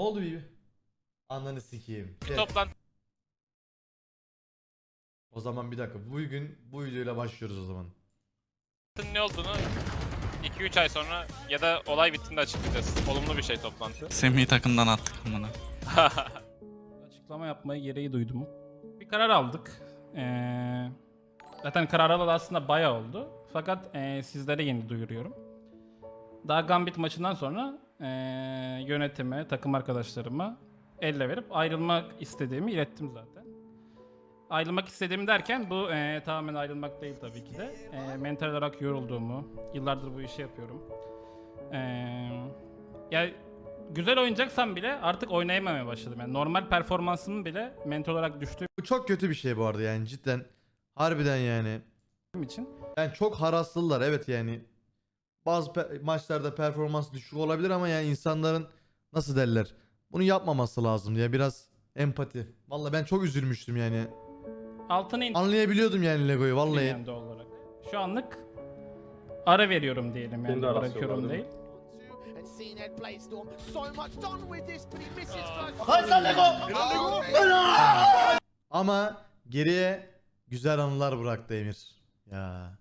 Ne oldu bir? Ananı sikeyim. Bir toplantı O zaman bir dakika. Bugün bu videoyla başlıyoruz o zaman. ne olduğunu 2-3 ay sonra ya da olay bittiğinde açıklayacağız. Olumlu bir şey toplantı. Semih'i takımdan attık amına. Açıklama yapmayı gereği duydum. Bir karar aldık. Ee, zaten karar alalı aslında bayağı oldu. Fakat ee, sizlere yeni duyuruyorum. Daha Gambit maçından sonra ee, yönetime, takım arkadaşlarıma elle verip ayrılmak istediğimi ilettim zaten. Ayrılmak istediğim derken bu ee, tamamen ayrılmak değil tabii ki de. Ee, mental olarak yorulduğumu, yıllardır bu işi yapıyorum. Ee, ya güzel oynayacaksam bile artık oynayamamaya başladım. Yani normal performansımın bile mental olarak düştüğüm Bu çok kötü bir şey bu arada yani cidden. Harbiden yani. için Yani çok haraslılar evet yani. Bazı pe- maçlarda performans düşük olabilir ama yani insanların nasıl derler? Bunu yapmaması lazım diye biraz empati. Vallahi ben çok üzülmüştüm yani. altına indim Anlayabiliyordum yani Lego'yu vallahi. yani doğal olarak. Şu anlık ara veriyorum diyelim yani bırakıyorum değil. and CNED Blaze So much done with this, but he misses first. Hayır sen Lego! Ama geriye güzel anılar bıraktı Emir. Ya.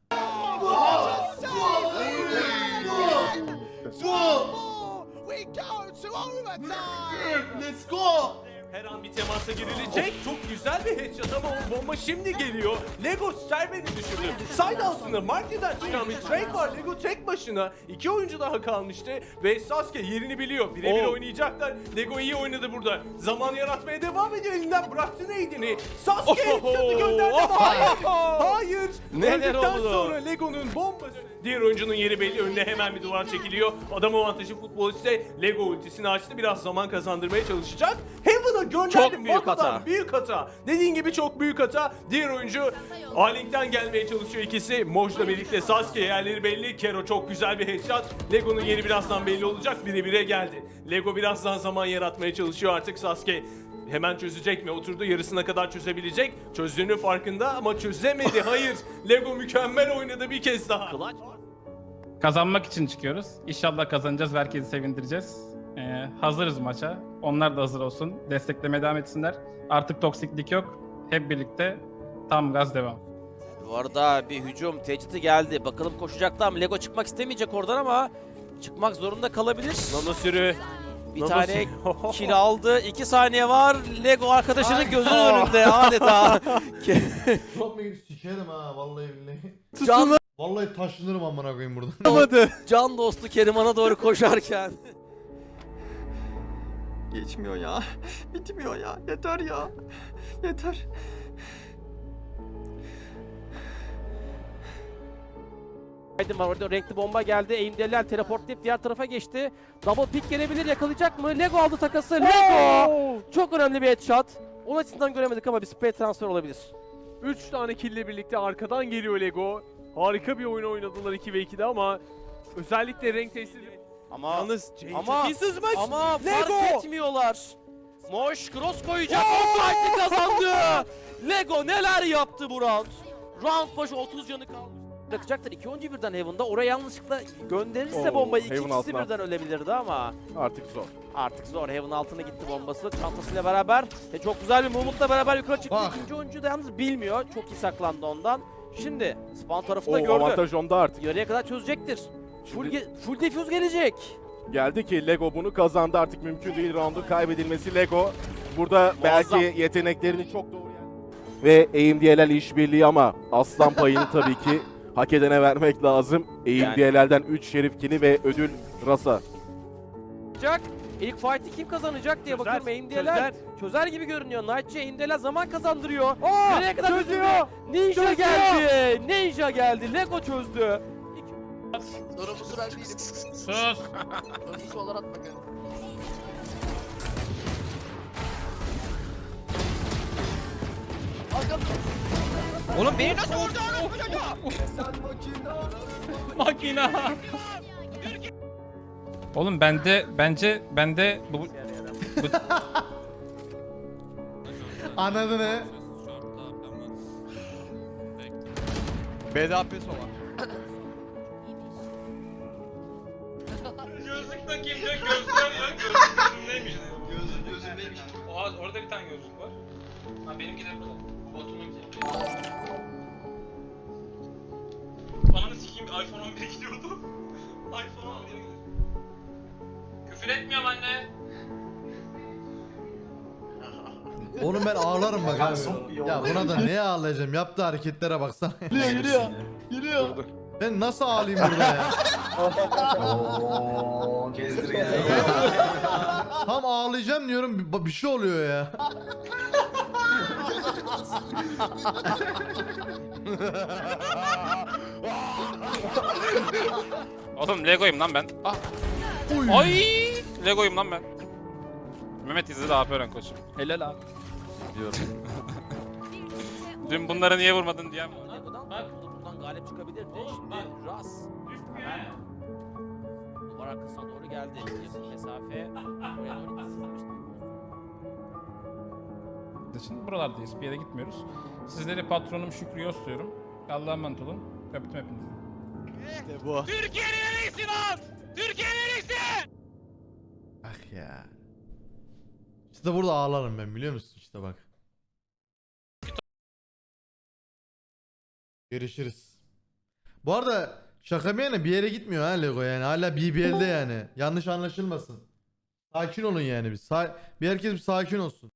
We go to overtime. Let's go. Her an bir temasa girilecek. Çok güzel bir headshot ama o bomba şimdi geliyor. Lego Sterben'i düşürdü. Side altında Marty'den çıkan bir trade var. Lego tek başına. iki oyuncu daha kalmıştı. Ve Sasuke yerini biliyor. Birebir oynayacaklar. Lego iyi oynadı burada. Zaman yaratmaya devam ediyor. Elinden bıraktı neydini. Sasuke headshot'ı gönderdi ama hayır. Hayır. Neler Öldükten oldu? sonra Lego'nun bombası. Diğer oyuncunun yeri belli. Önüne hemen bir duvar çekiliyor. Adam avantajı futbol ise Lego ultisini açtı. Biraz zaman kazandırmaya çalışacak. Heaven'a gönderdi. Çok büyük Bakugan, hata. Büyük hata. Dediğin gibi çok büyük hata. Diğer oyuncu A-Link'ten gelmeye çalışıyor ikisi. Moj'la birlikte Sasuke yerleri belli. Kero çok güzel bir headshot. Lego'nun yeri birazdan belli olacak. Bire bire geldi. Lego birazdan zaman yaratmaya çalışıyor artık Sasuke. Hemen çözecek mi? Oturdu yarısına kadar çözebilecek. Çözdüğünün farkında ama çözemedi. Hayır. Lego mükemmel oynadı bir kez daha. Kazanmak için çıkıyoruz. İnşallah kazanacağız ve herkesi sevindireceğiz. Ee, hazırız maça. Onlar da hazır olsun. Desteklemeye devam etsinler. Artık toksiklik yok. Hep birlikte tam gaz devam. Bu arada bir hücum tehdidi geldi. Bakalım koşacaklar mı? Lego çıkmak istemeyecek oradan ama çıkmak zorunda kalabilir. Nano sürü. Bir Nano tane sürü. kill aldı. 2 saniye var. Lego arkadaşının gözünün önünde adeta. Çok mu sikerim ha vallahi billahi. Can, Vallahi taşınırım amına koyayım buradan. can dostu Keriman'a doğru koşarken. Geçmiyor ya. Bitmiyor ya. Yeter ya. Yeter. Aydın var orada renkli bomba geldi. Eğimdeler teleportlayıp diğer tarafa geçti. Double pick gelebilir yakalayacak mı? Lego aldı takası. Lego! Çok önemli bir headshot. Onun açısından göremedik ama bir spray transfer olabilir. 3 tane kille birlikte arkadan geliyor Lego. Harika bir oyun oynadılar 2 ve 2'de ama özellikle renk testi Ama Yalnız Ama- çok iyi sızmış. ama Lego! fark etmiyorlar. Moş cross koyacak. O fight'ı kazandı. Lego neler yaptı bu round? Round başı 30 canı kalmış. Bırakacaktır. İki oyuncu birden Heaven'da. Oraya yanlışlıkla gönderirse Oo, bombayı Heaven altına. birden ölebilirdi ama Artık zor. artık zor. Heaven altına gitti bombası. Çantasıyla beraber. E, çok güzel bir movement'la beraber yukarı çıktı. Bak. İkinci oyuncu da yalnız bilmiyor. Çok iyi saklandı ondan. Şimdi spawn tarafında O gördü. avantaj onda artık. Yarıya kadar çözecektir. Full, ge- full defuse gelecek. Geldi ki Lego bunu kazandı artık mümkün değil roundun kaybedilmesi Lego. Burada Muazzam. belki yeteneklerini çok doğru yer- Ve AMD'lerle işbirliği ama aslan payını tabii ki hak edene vermek lazım. AMD'lerden 3 şerif kili ve ödül Rasa. Jack ilk fight'i kim kazanacak diye bakıyorum. Aimdeler çözer. gibi görünüyor. Night'ci Aimdeler zaman kazandırıyor. Nereye kadar çözüyor? Ninja geldi. Ninja geldi. Lego çözdü. Sorumlusu ben değilim. Sus! Sorumlusu olarak bakın. Oğlum beni nasıl vurdu Makina! Oğlum bende bence bende bu Anladın ne? BDAP sova. Gözlüğüm yok gözlüğüm neymiş Aa orada bir tane gözlük var. Ha benimki de burada. Botumunki. Ananı sikeyim iPhone 11 gidiyordu. iPhone 11 gidiyor. Küfür etmiyorum anne. Oğlum ben ağlarım bak abi. Ya buna da ne ağlayacağım? Yaptığı hareketlere baksana. Yürüyor yürüyor. Yürüyor. Ben nasıl ağlayayım burada ya? Oo, gezdir gezdir. Tam ağlayacağım diyorum bir, bir şey oluyor ya. Oğlum Lego'yum lan ben. Ah. Uy. Ay! Lego'yum lan ben. Mehmet izledi AP öğren koçum. Helal abi. Dün bunları niye vurmadın diyen var. Bak. Buradan galip çıkabilirdi. Şimdi Ras. Hemen. Duvar arkasına doğru geldi. Yakın mesafe. Buraya doğru sızmıştı. için buralardayız. Bir yere gitmiyoruz. Sizleri patronum Şükrü Yosluyorum. Allah'a emanet olun. Öptüm hepinizi. Türkiye'nin en iyisi lan! Türkiye'nin en iyisi! Ah ya. İşte burada ağlarım ben biliyor musun işte bak. Görüşürüz. Bu arada şaka bir yana bir yere gitmiyor ha Lego yani hala BBL'de yani. Yanlış anlaşılmasın. Sakin olun yani bir. Bir herkes bir sakin olsun.